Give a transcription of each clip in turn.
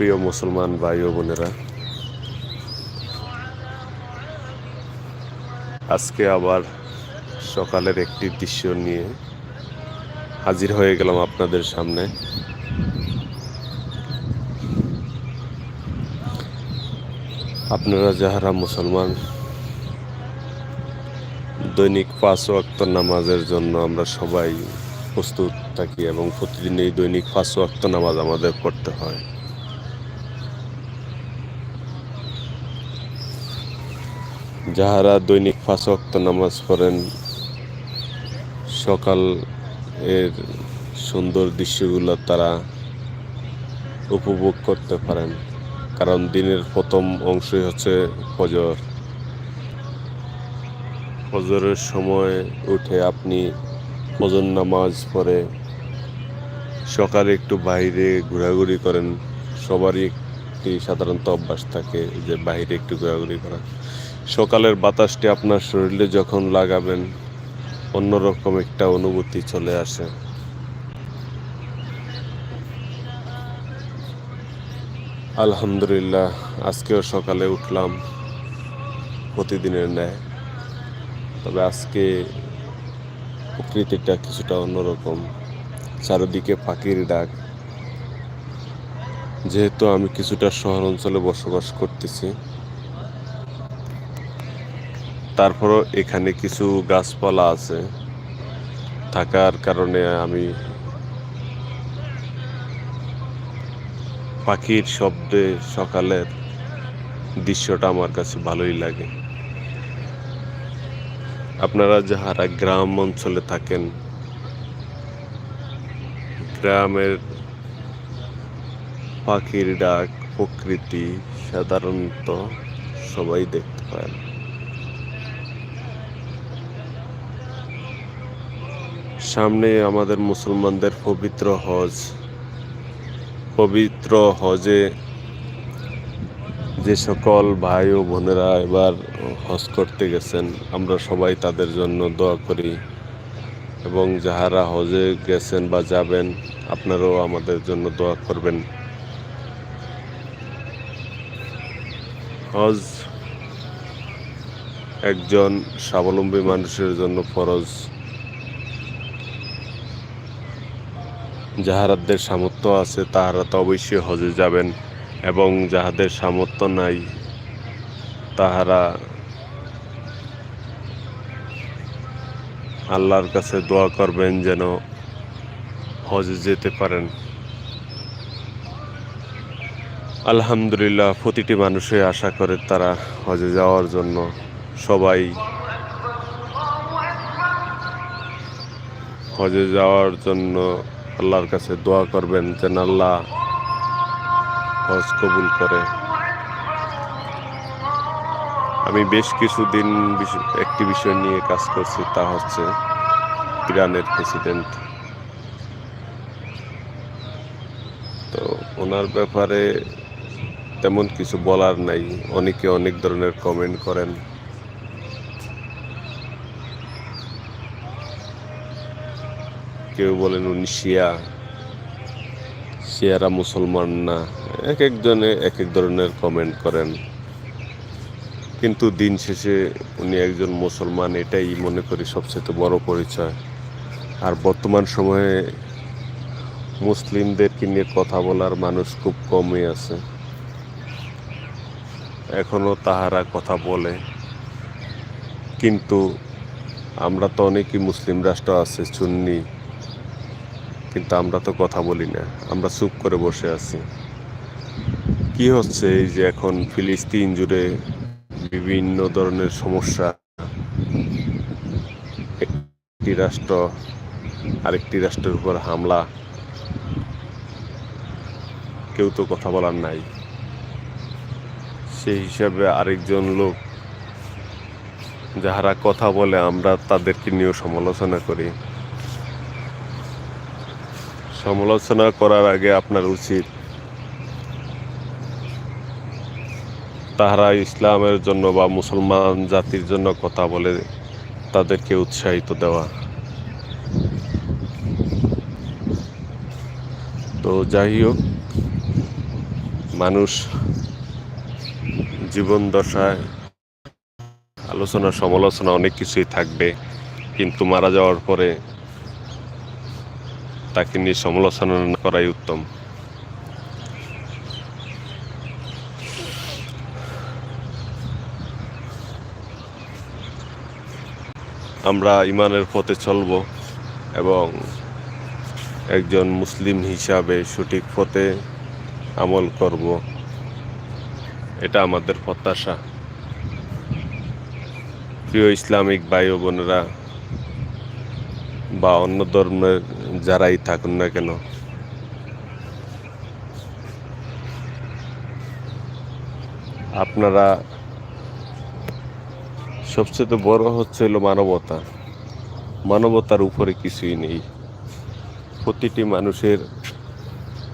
প্রিয় মুসলমান ভাই ও বোনেরা, আজকে আবার সকালের একটি দৃশ্য নিয়ে হাজির হয়ে গেলাম আপনাদের সামনে। আপনারা যাহারা মুসলমান, দৈনিক পাঁচ ওয়াক্ত নামাজের জন্য আমরা সবাই প্রস্তুত থাকি এবং প্রতিদিন এই দৈনিক পাঁচ ওয়াক্ত নামাজ আমাদের পড়তে হয়। যাহারা দৈনিক ওয়াক্ত নামাজ পড়েন, সকাল এর সুন্দর দৃশ্যগুলো তারা উপভোগ করতে পারেন, কারণ দিনের প্রথম অংশই হচ্ছে ফজর। ফজরের সময় উঠে আপনি ফজর নামাজ পড়ে, সকালে একটু বাইরে ঘোরাঘুরি করেন, সবারই একটি সাধারণত অভ্যাস থাকে যে বাইরে একটু ঘোরাঘুরি করা। সকালের বাতাসটি আপনার শরীরে যখন লাগাবেন অন্যরকম একটা অনুভূতি চলে আসে। আলহামদুলিল্লাহ, আজকেও সকালে উঠলাম প্রতিদিনের ন্যায়। তবে আজকে প্রকৃতিটা কিছুটা অন্যরকম চারিদিকে পাখির ডাক। যেহেতু আমি কিছুটা শহর অঞ্চলে বসবাস করতেছি তারপরও এখানে কিছু গাছপালা আছে। থাকার কারণে আমি পাখির শব্দে সকালের দৃশ্যটা আমার কাছে ভালোই লাগে। আপনারা যাহারা গ্রাম অঞ্চলে থাকেন, গ্রামের পাখির ডাক প্রকৃতি সাধারণত সবাই দেখতে পায় সামনে আমাদের মুসলমানদের পবিত্র হজ। পবিত্র হজে যে সকল ভাই ও বোনেরা এবার হজ করতে গেছেন, আমরা সবাই তাদের জন্য দোয়া করি। এবং যাহারা হজে গেছেন বা যাবেন, আপনারাও আমাদের জন্য দোয়া করবেন। হজ একজন স্বাবলম্বী মানুষের জন্য ফরজ। যাহারাদের সামর্থ্য আছে, তাহারা তো অবশ্যই হজে যাবেন এবং যাহাদের সামর্থ্য নাই, তাহারা আল্লাহর কাছে দোয়া করবেন যেন হজে যেতে পারেন। আলহামদুলিল্লাহ, প্রতিটি মানুষই আশা করে তারা হজে যাওয়ার জন্য সবাই হজে যাওয়ার জন্য আল্লাহর কাছে দোয়া করবেন যেন আল্লাহ হজ কবুল করে। আমি বেশ কিছুদিন একটি বিষয় নিয়ে কাজ করছি, তা হচ্ছে ইরানের প্রেসিডেন্ট। তো ওনার ব্যাপারে তেমন কিছু বলার নাই। অনেকে অনেক ধরনের কমেন্ট করেন। কেউ বলেন উনি শিয়া। শিয়ারা মুসলমান না। এক একজনে এক এক ধরনের কমেন্ট করেন। কিন্তু দিন শেষে উনি একজন মুসলমান, এটাই মনে করি সবচেয়ে বড় পরিচয়। আর বর্তমান সময়ে মুসলিমদেরকে নিয়ে কথা বলার মানুষ খুব কমই আছে। এখনও তাহারা কথা বলে। কিন্তু আমরা তো অনেকই মুসলিম রাষ্ট্র আছে, সুন্নি। কিন্তু আমরা তো কথা বলি না। আমরা চুপ করে বসে আছি। কি হচ্ছে এই যে এখন ফিলিস্তিন জুড়ে বিভিন্ন ধরনের সমস্যা? একটি রাষ্ট্র আরেকটি রাষ্ট্রের উপর হামলা। কেউ তো কথা বলার নাই। সেই হিসাবে আরেকজন লোক যাহারা কথা বলে, আমরা তাদেরকে নিয়েও সমালোচনা করি। সমালোচনা করার আগে আপনার উচিত তাহারা ইসলামের জন্য বা মুসলমান জাতির জন্য কথা বলে তাদেরকে উৎসাহিত দেওয়া। তো যাই হোক, মানুষ জীবন দশায় আলোচনা সমালোচনা অনেক কিছুই থাকবে, কিন্তু মারা যাওয়ার পরে তাকে নিয়ে সমালোচনা করাই উত্তম। আমরা ইমানের পথে চলব এবং একজন মুসলিম হিসাবে সঠিক পথে আমল করব। এটা আমাদের প্রত্যাশা। প্রিয় ইসলামিক ভাই বোনেরা বা অন্য ধর্মের যারাই থাকুন না কেন। আপনারা সবচেয়ে বড় হচ্ছে হলো মানবতা। মানবতার উপরে কিছুই নেই। প্রতিটি মানুষের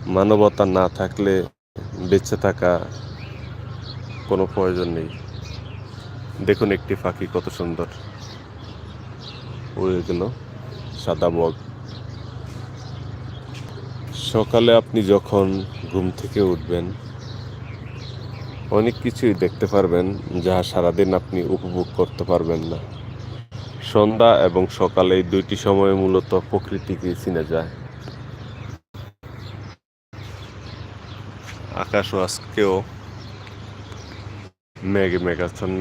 মানবতা না থাকলে বেঁচে থাকা কোনো প্রয়োজন নেই। দেখুন একটি পাখি কত সুন্দর। উড়ে গেল সাদা বগ সকালে আপনি যখন ঘুম থেকে উঠবেন, অনেক কিছুই দেখতে পারবেন যা সারাদিন আপনি উপভোগ করতে পারবেন না। সন্ধ্যা এবং সকালে দুইটি সময় মূলত প্রকৃতিকে চিনে যায়। আকাশও আজকেও মেঘে মেঘাচ্ছন্ন।